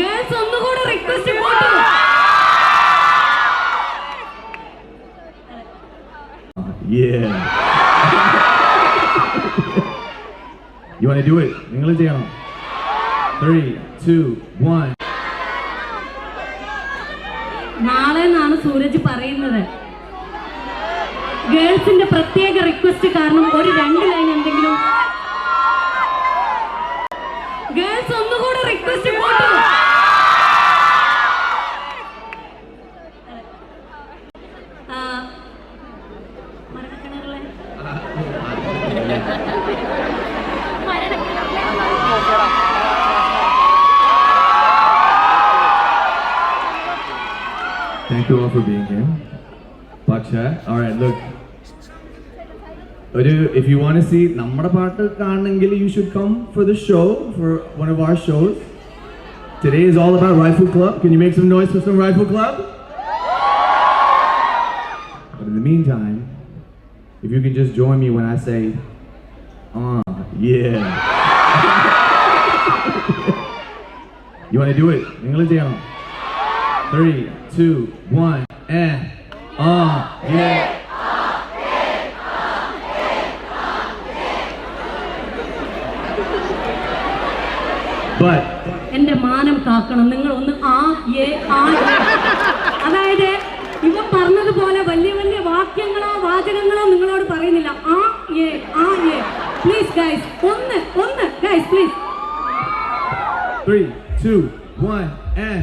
Girls ഒന്നുകൂടെ request you. want to do it? നിങ്ങൾ ചെയ്യണം. ത്രീ ടു വൺ നാളെ എന്നാണ് സൂരജ് പറയുന്നത്. ഗേൾസിന്റെ പ്രത്യേക റിക്വസ്റ്റ് കാരണം ഒരു രണ്ട് ലൈൻ എന്തെങ്കിലും. ഗേൾസ് ഒന്നുകൂടെ request പോട്ടു മരണക്കിണറിലെ Thank you all for being here. പക്ഷേ alright look ഒരു if you want to see നമ്മുടെ പാട്ട് കാണണമെങ്കിൽ you should come for the show for one of our shows. Today is all about Rifle Club. Can you make some noise for some Rifle Club? Meantime, if you can just join me when I say, uh, yeah. you want to do it? English down. Three, two, one, and uh, yeah. But എന്റെ മാനം കാക്കണം നിങ്ങൾ ഒന്ന് ആ ഏ ആ വാക്യങ്ങളോ വാചകങ്ങളോ നിങ്ങളോട് പറയുന്നില്ല. ആ ഏ ആ ഏ. പ്ലീസ് ഗൈസ് ഒന്ന് ഒന്ന് guys please three, two, one, and